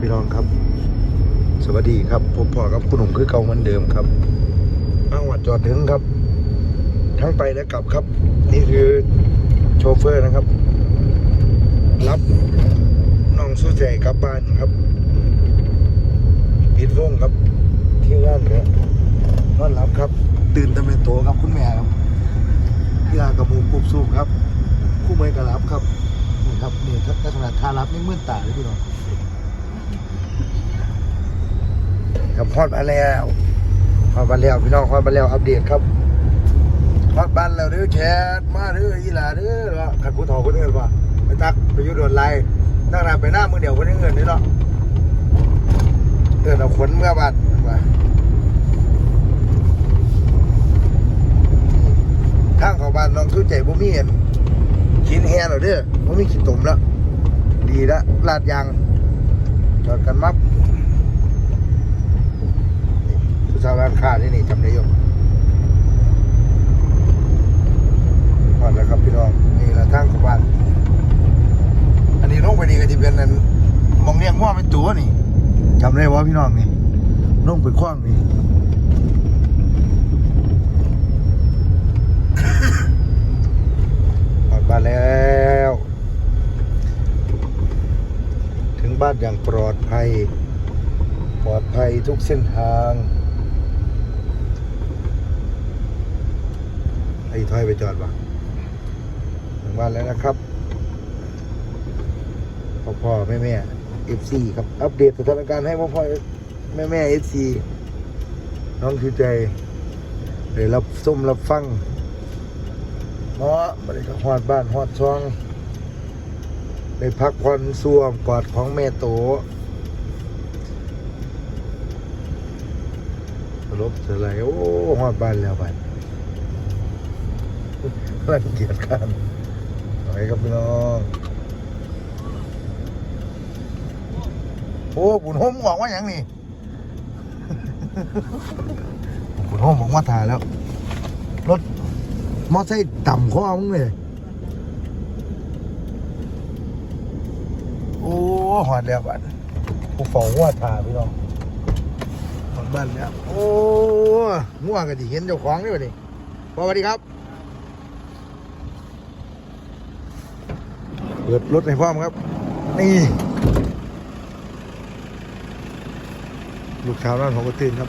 พี่น้องครับ สวัสดีครับผมพ่อกับคุณหนุ่มคือเก่าเหมือนเดิมครับอ้างวัดจอดถึงครับ ทั้งไปและกลับครับ นี่คือโชเฟอร์นะครับ รับน้องสู้ใจกลับบ้านครับปิดวงครับที่งานเนี่ยนอนรับครับ ตื่นต่เป็นโตครับคุณแม่ครับพี่ลากระมูปุบสูบครับ คู่เมยกระรับครับนี่ครับนี่ถ้าถ้าขนาดทารับนี่มื่นตาเลยพี่น้อง ครับพอดมาแล้วพอดมาแล้วพี่น้องพอดมาแล้วอัปเดตครับพอดบ้านแล้วเด้อแชทมาเด้ออีหลาเด้อว่าขัดผู้ถอคนอื่นว่าไปตักไปยุดโดนไล่นั่งนาไปหน้ามือเดียวคนนี้เงินนี่เนาะเออเราขนเมื่อบาดว่าทางเขาบ้านน้องทุใจบ่มีเห็นขินแฮหรอเด้อบ่มีขี้ตุ่มแล้วดีละลาดยางจอดกันมับนี่ผู้สาวร้านค้าที่นี่จำได้ยมพอดแล้วครับพี่น้องนี่ละทางเขาบ้านอันนี้ลงไปนี่ก็จะเป็นอันมองเลี้ยงว่าเป็นตัวนี่จำได้ว่าพี่น้องนี่ลงไปคว้างนี่ออกบ้านแล้ว ถึงบ้านอย่างปลอดภัย ปลอดภัยทุกเส้นทาง ไอ้ถอยไปจอดวะถึงบ้านแล้วนะครับ พ่อพ่อแม่แม่เอฟซีครับ อัปเดตสถานการณ์ให้พ่อพ่อแม่แม่เอฟซีน้องชูใจได้รับส้มรับฟังเนาะบริการฮอดบ้านฮอดช่องไปพักผ่อนส่วมกอดของแม่โตลบเสยไหลโอ้ฮอดบ้านแล้วบ้าน รังเกียจกันไปครับพี่น้อง โอ้บุญโฮมบอกว่าอย่างนี้บุญโฮมบอกว่าถ่ายแล้ว รถมอไซค์ต่ำข้อมึงเลยโอ้หอดแล้วบ้านกูฟองหัวทายพี่น้องหอดบ้านแล้ว โอ้งัวงก็ดิเห็นเจ้าของนี่วะนี่สวัสดีครับ เปิดรถให้พร้อมครับ นี่ ลูกสาวนั่นของก็ตื่นครับ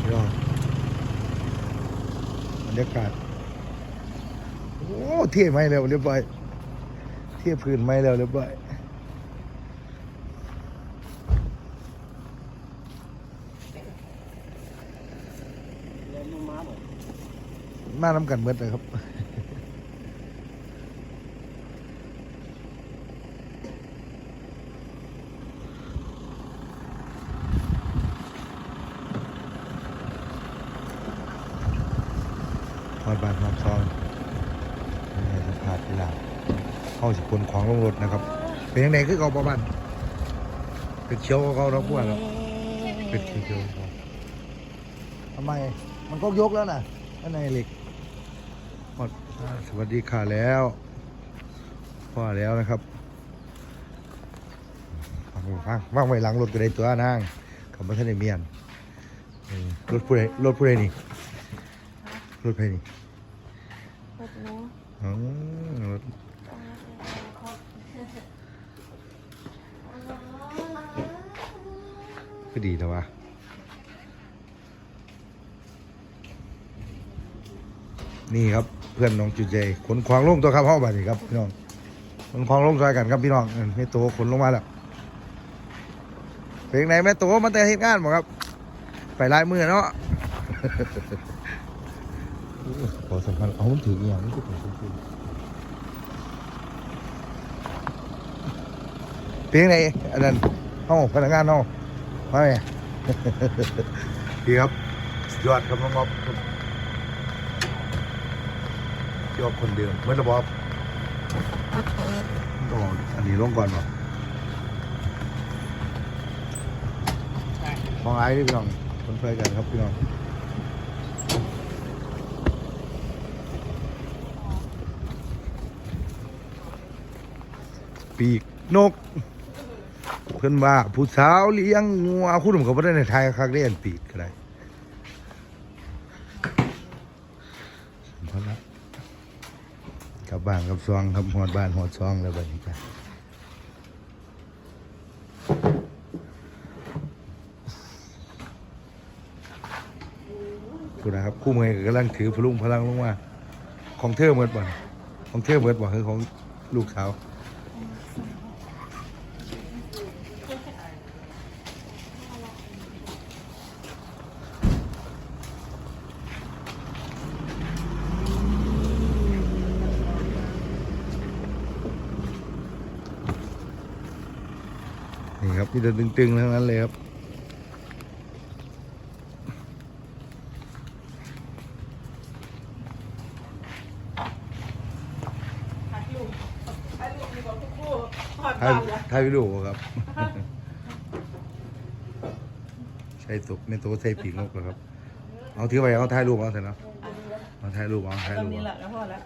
พี่น้องบรรยากาศ โอ้เที่ยไหมแล้วเรียบร้อยเที่ยพื้นไหมแล้วเรียบร้อยมาน้ำกันเมื่อเลยครับ ฮ อดบ้านฮอดซองนี่สภาพเวลาเข้าสิคนของลงรถนะครับ เป็นยังไงคือเขาประมาณเป็นเชียวเขาเราพวกเราเป็นเชียวทำไมมันก็ยกแล้วนะข้างในเหล็กฮอดสวัสดีค่ะแล้วพ่อแล้วนะครับฟังฟังว่างไว้หลังรถก็ได้ตัวนางขับมาท่านในเมียนรถผู้ใดรถผู้ใดนี่รถใครนี่ รถหนูอ๋อรถก็ดีแล้ววะนี่ครับเพื่อนน้องจุดใจขนควางลงตัวครับห้องบัดนี้ครับพี่น้องขนควางลงซอยกันครับพี่น้องเออแม่โตขนลงมาแล้วเพลงไหนแม่โตมันแต่เหตุงานบ่ครับ ไปลายมือเนาะ ขอสัมพันธ์เอามันถืออหย่างนี้ก็ถือสัมพันธ์เพียงไหนอันนั้นห้องพนักงานห้องมาไหมดีครับสุดยอดครับน้องอ๊อฟครับยอดคนเดิมเมื่อระบอบต้องเอาอันนี้ลงก่อนเนาะของไอ้นี่พี่น้องคนเคยกันครับพี่น้อง ปีกนก เพิ่อนว่าผู้สาวเลี้ยงงัวคุณผมก็บ่ได้ในไทยคักได้อันปีดก็ได้พอละกลับบ้านกับซองครับหอดบ้านหอดซองแล้วบัดนี้จ้ะคุณนะครับคู่มือก็กำลังถือพลุงพลังลงมาของเธอเหมือนบ่ของเธอเหมือนบ่คือของลูกสาว นี่ครับมีแต่ตึงๆทั้งนั้นเลยครับ ถ่ายถ่ายวิดีโอครับใส่ตกในตัวใส่ปีกนกเหรอครับ เอาถือไปเอาถ่ายรูปเอาเถอะเนาะเอาถ่ายรูปเอาถ่ายตรรูงปนี้แหเอาละแล้วพอแล้ว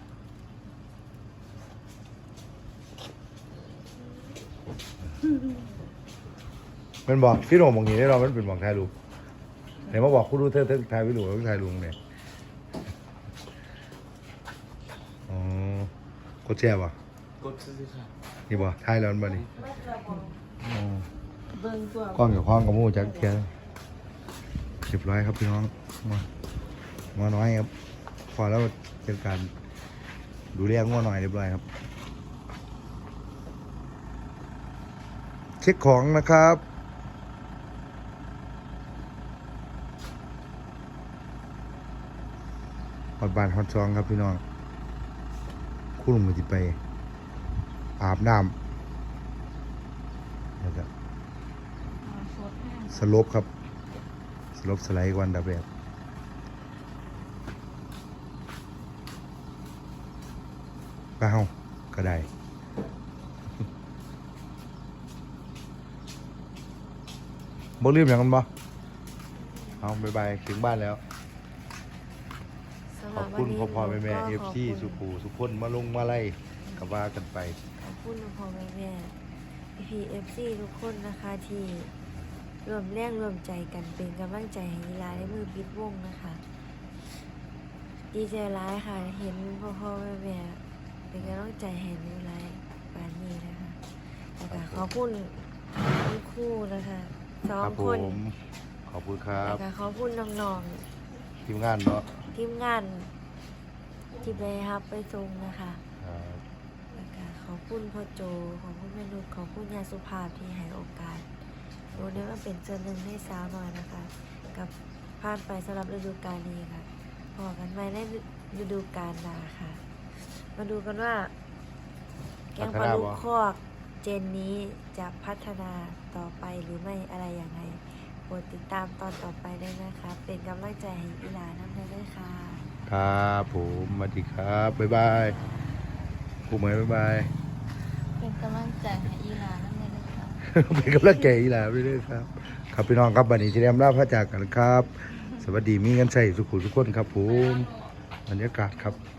มันบอกพี่โหน่งบอกอย่างนี้เรามันเป็นบอกถ่ายรูปไหนมาบอกคุณดูเธอเธอถ่ายวิดีโอแล้วถ่ายรูปเนี่ยอ๋อกดแชร์ป่ะกดซื้อค่ะนี่ป่ะถ่ายแล้วมันบ่นี่อ๋อเบิ้งตัวกล้องกับห้องกับหมูจักเทียนเรียบร้อยครับพี่น้องมามาน้อยครับพอแล้วเจอกันดูแลงัวหน่อยเรียบร้อยครับ เช็คของนะครับ อดบานฮอดซองครับพี่น้องคู่ลงมือจิไป อาบน้ำแล้วก็โคตรแห้งสลบครับ สลบสไลด์วันดับแบบเปล่าก็ได้บ่ลืมอย่างนั้นบ่เอาบายบาย ถึงบ้านแล้ว ขรัอบบวัคุนณนี้พ่อพ่อแม่แม่ก็เอฟขบซีคุณสุภูสุพนมาลงมาไล่กับว่ากันไป ขอบคุณพ่อแม่แม่พีเอฟซีทุกคนนะคะที่รวมแรงรวมใจกันเป็นกำลังใจให้ยีลาในมือปิดวงนะคะ ดีใจร้ายค่ะ เห็นพ่อพ่อแม่แม่เป็นกำลังใจให้ยีลาปานนี้นะคะแล้วก็ขอบคุณคุณครูนะคะสอครังบผคนมขอบคุณครัแล้บวก็ขอบคุณน้องทีมงานเนาะๆ ทีมงานที่ไปรับไปส่งนะคะครับแล้วก็ขอบคุณพ่อโจ ขอบคุณแม่นุชขอบคุณยาสุภาพที่ให้โอกาสโดนได้มาเป็นส่วนหนึ่งให้สาวหน่อยนะคะ กับผ่านไปสำหรับฤดูกาลนี้ค่ะพอกันไว้ในฤดูกาลหน้าค่ะ มาดูกันว่า แกงปลาลูกคอกเจนนี้จะพัฒนาต่อไปหรือไม่อะไรอย่างไร โปรดติดตามตอนต่อไปได้วยนะคะเป็นกำลังใจให้อีหลาน้ำได้ด้วยค่ะ ครับผมสวัสดีครับ บ๊ายบายครูเหมยบ๊ายบาย เป็นกำลังใจให้อีหลานั่นเองนะคะเป็นกำลังใจอีหลาไปด้วยครับ ครับพี่น้องครับบันนี้ที่ได้มลาพระจากกันครับ สวัสดีมีเงินใช้สุขุทุกคนครับผมบรรยากาศครับ